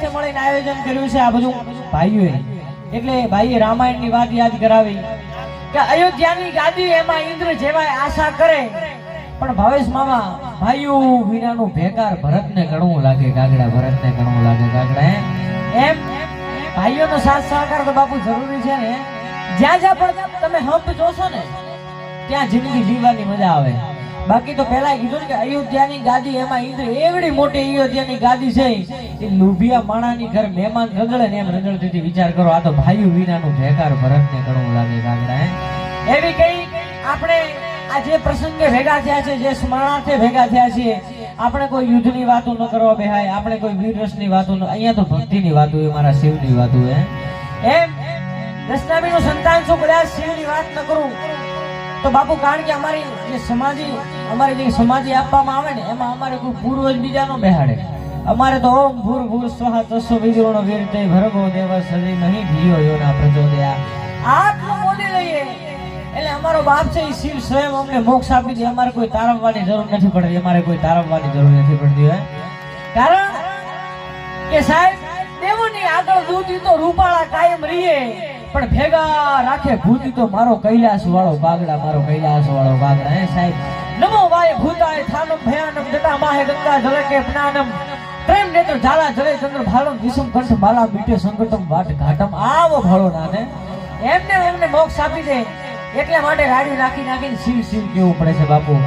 સાથે મળીને આયોજન કર્યું છે આ બધું ભાઈઓએ. એટલે ભાઈએ રામાયણની વાત યાદ કરાવી કે અયોધ્યાની ગાદી એમાં ઇન્દ્ર જેવાય આશા કરે. પણ ભાવેશ મામા, ભાઈઓ વીરાનું ભેકાર ભરતને ગણવું લાગે, ગાગડા ભરતને ગણવું લાગે, ગાગડા એમ? ભાઈઓનો સાથ સહકાર તો બાપુ જરૂરી છે ને. જ્યાં જ્યાં પણ તમે હંપ જોશો ને, ત્યાં જિંદગી જીવવાની મજા આવે. બાકી તો પહેલા કીધું ને કે અયોધ્યાની ગાદી એમાં ઇન્દ્ર એવડી મોટી અયોધ્યાની ગાદી છે. એ લુભિયા માણાની ઘર મહેમાન રગડે ને એમ રગડતી વિચાર કરો, આ તો ભાઈઓ વિનાનું ભેકાર ભરતને ઘણું લાગે ગાગડા, હે? એવી કઈ આપણે આ જે પ્રસંગે ભેગા થયા છે, જે સ્મરણાર્થે ભેગા થયા છીએ, આપણે કોઈ યુદ્ધની વાતો ન કરવા બેહાય, આપણે કોઈ વીર રસની વાતો ન, અહીંયા તો ભક્તિની વાતો એ મારા શિવની વાતો હે? એમ દશનામીનું સંતાન છું કદાચ શિવની વાત ન કરું? તો બાપુ, કારણ કે અમારી જે સમાજી અમારી જે સમાજી આપવામાં આવે ને, એમાં અમારે કોઈ પૂર્વજ બીજા નો બેહાડે. અમારે તો ઓમ ભૂર ભૂર સ્વાહા તસ્સો વીર તે ભરગો દેવ સદી નહીં ભીયો યોના પ્રચોદયા. આટલું બોલી લઈએ. એટલે અમારો બાપ છે એ શિવ સ્વયં અમને મોક્ષ આપી દે. અમારે કોઈ તારવવાની જરૂર નથી પડતી. અમારે કોઈ તારવવાની જરૂર નથી પડતી, હે? કારણ કે સાહેબ, દેવોની આગળ દૂધી તો રૂપાળા કાયમ રહીએ. પણ ભેગા રાખે ભૂતી તો મારો કૈલાસ વાળો બાગડા, મારો કૈલાસ વાળો બાગડા. હે સાહેબ? નમો વાય ભૂતાય થાનમ ભયાનમ જટા માહે ગંગા જલે કે જ્ઞાનમ. પ્રેમ નેત્ર ઝાલા જલે ચંદ્ર ભાલમ વિષમ કંઠ માલા બીટે સંકટમ વાટ ઘાટમ. આવો ભળો નાને. એમને એમને મોક્ષ આપી દે. એટલે માટે રાડી નાખી નાખીને શિવ શિવ કેવું પડે છે બાપુ?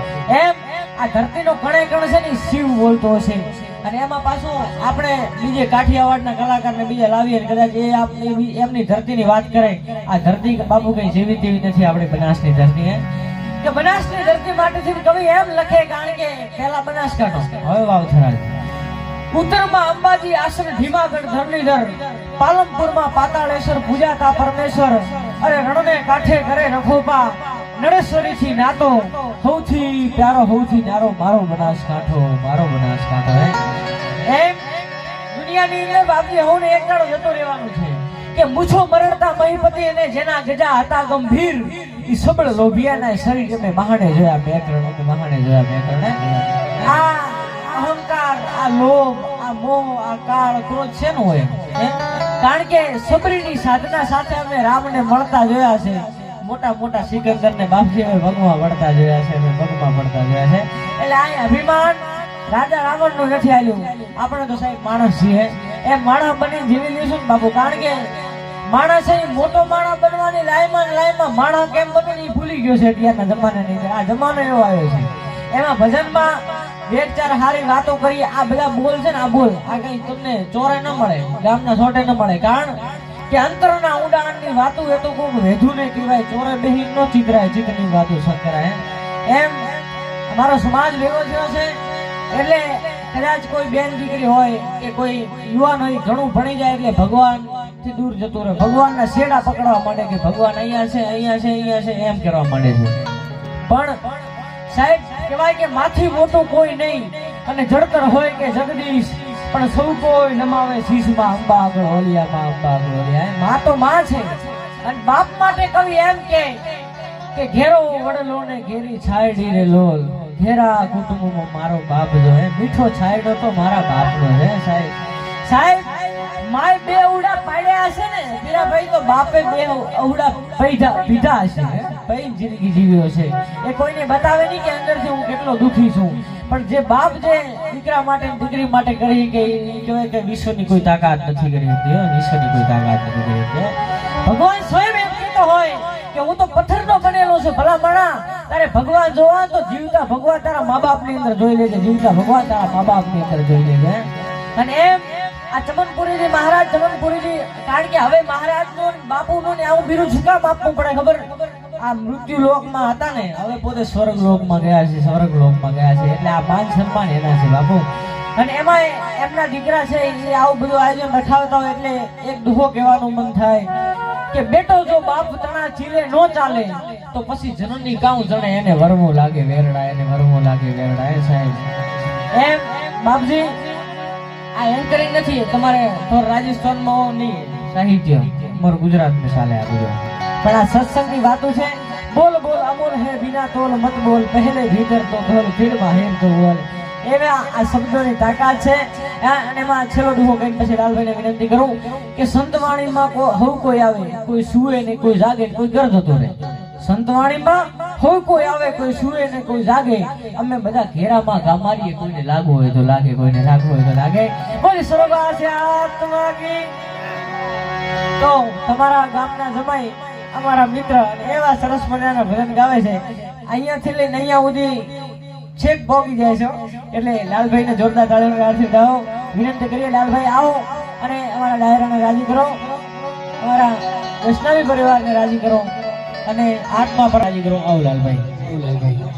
એમ આ ધરતીનો કણે કણ છે ને શિવ બોલતો હશે. અને એમાં પાછું આપણે બીજે કાઠિયાવાડના કલાકારને બીજે લાવીએ કદાચ એ આપની એમની ધરતીની વાત કરે આ ધરતી બાપુ કઈ જેવી તેવી નથી આપણે બનાસની ધરતી, હે? કે બનાસની ધરતી માટેથી કવિ એમ લખે કારણ કે પહેલા બનાસકાંઠો. હવે વાવથરા ઉત્તરમાં અંબાજી આશ્રમ, ધીમાગઢ, ધરણીધર, પાલનપુરમાં પાતાળેશ્વર પૂજાતા પરમેશ્વર. અરે રણને કાંઠે કરે રખોપા. નરેશ્વરી થી નાતો સૌથી પ્યારો, સૌથી ન્યારો મારો બનાસકાંઠો મારો બનાસકાંઠો, હે એમ દુનિયાની અંદર બાપજી હું એક દાડો જતો રહેવાનું છે કે મૂછો મરડતા મહીપતિ અને જેના ગજા હતા ગંભીર, ઈ સબળ લોભિયાના શરીર અમે મહાણે જોયા મેકરણ અમે મહાણે જોયા મેકરણ હે? આ અહંકાર, આ લોભ, આ મોહ, આ કાળ ક્રોધ છે નું હોય? કારણ કે સબરીની સાધના સાથે અમે રામને મળતા જોયા છે મોટા મોટા સિકંદર ને બાપજી અમે ભગવા વળતા જોયા છે ભગવા વળતા જોયા છે. એટલે આ અભિમાન રાજા રાવણનું નથી આવ્યું આપણે તો સાહેબ માણસ છીએ. એ માણસ બની જીવી લઈશું બાપુ. કારણ કે માણસ મોટો માણસ બનવાની લાઈમાં લાઈમાં માણસ કેમ બને એ ભૂલી ગયો છે અત્યારના જમાનાની અંદર. આ જમાનો એવો આવ્યો છે. એમાં ભજનમાં બે ચાર સારી વાતો કરીએ. આ બધા બોલ છે ને આ બોલ. આ કઈ તમને ચોરે ન મળે. ગામના છોટે ન મળે. કારણ કે અંતરના ઉડાણની વાતો એ તો વેધું નહીં કહેવાય, ચોરે બહેન નો ચિતરાય ચિત્રની વાતો સકરાય એમ અમારો સમાજ ભેગો થયો છે, એટલે કદાચ કોઈ બેન દીકરી હોય કે કોઈ યુવાન હોય, ઘણું ભણી જાય એટલે ભગવાનથી દૂર જતું રહે. ભગવાનના શેડા પકડવા માંડે કે ભગવાન અહીંયા છે અહીંયા છે અહીંયા છે, એમ કરવા માંડે છે. પણ સાહેબ, કહેવાય કે માથી મોટું કોઈ નહીં અને જડતર હોય કે જગદીશ પણ સૌ કોઈ નમાવે શીશમાં અંબા આગળ હોલિયામાં અંબા આગળ હોલિયા. માં તો માં છે. અને બાપ માટે કવિ એમ કે કે ઘેરો વડલો ને ઘેરી છાયડી રે લોલ. ઘેરા કુટુંબમાં મારો બાપ જો હે. મીઠો છાયડો તો મારા બાપનો હે સાહેબ. સાહેબ, માય બે ઉડા પાડ્યા હશે ને પેલા ભાઈ તો બાપે બે ઉડા પૈધા પીધા હશે. પૈ જિંદગી જીવ્યો છે. એ કોઈને બતાવે નહીં કે અંદરથી હું કેટલો દુખી છું. પણ જે બાપ જે દીકરા માટે દીકરી માટે કરી કે એ કહેવાય કે વિશ્વની કોઈ તાકાત નથી કરી હતી વિશ્વની કોઈ તાકાત નથી કરી હતી ભગવાન સ્વયં એમ કહેતો હોય કે હું તો પથ્થરનો બનેલો છું, ભલા માણા તારે ભગવાન જોવા તો જીવતા ભગવાન તારા મા બાપની અંદર જોઈ લેજે, જીવતા ભગવાન તારા મા બાપની અંદર જોઈ લેજે અને એમ આ ચમનપુરીજી મહારાજ, ચમનપુરીજી, કારણ કે હવે મહારાજનું બાપુનું ને આવું બીરું શું કામ આપવું પડે ખબર? આ મૃત્યુ લોકમાં હતા ને, હવે પોતે સ્વર્ગ લોકમાં ગયા છે સ્વર્ગ લોકમાં ગયા છે, એટલે આ માન સન્માન એના છે બાપુ. અને એમાં એમના દીકરા છે, એ આવું બધું આયોજન રખાવતા હોય એટલે એક દુહો કહેવાનું મન થાય કે બેટો, જો બાપ તણા ચીલે નો ચાલે, તો પછી જનની કાઉ જણે એને વરમો લાગે, વેરડા એને વરમો લાગે, વેરડા. એ સાહેબ, એમ બાપજી, આ એન્કરિંગ નથી, તમારે થોર રાજસ્થાનમાં નહીં, સાહિત્ય, અમારું ગુજરાતમાં ચાલે આ બધું. પણ આ સત્સંગની વાતો છે, બોલ બોલ અમોલ હે બિના તોલ, મત બોલ, પહેલે ભીતર તો ઢોલ ફિર બાહેર તો બોલ એવા આ શબ્દોની તાકાત છે અને એમાં છેલ્લો ડૂહો કઈ પછી લાલભાઈને વિનંતી કરું કે સંતવાણીમાં કોઈ હવ કોઈ આવે, કોઈ સુવે ને કોઈ જાગે કોઈ ઘર થતો રહે. સંતવાણીમાં હોય કોઈ આવે, કોઈ સુવે ને કોઈ જાગે. અમે બધા ઘેરામાં ગા મારીએ કોઈને લાગુ હોય તો લાગે, કોઈને લાગુ હોય તો લાગે. બોલી આત્મા કી. તો તમારા ગામના જમાઈ અમારા મિત્ર એવા સરસ મજાના ભજન ગાવે છે. અહીંયાથી લઈને અહીંયા સુધી છેક ભોગી જાય છે એટલે લાલભાઈને જોરદાર તાળીઓના આશીર્વાદ વિનંતી કરીએ, લાલભાઈ આવો અને અમારા ડાયરાને રાજી કરો. અમારા વૈષ્ણવી પરિવારને રાજી કરો અને આત્મા પર રાજી કરો. આવો લાલભાઈ. લાલભાઈ.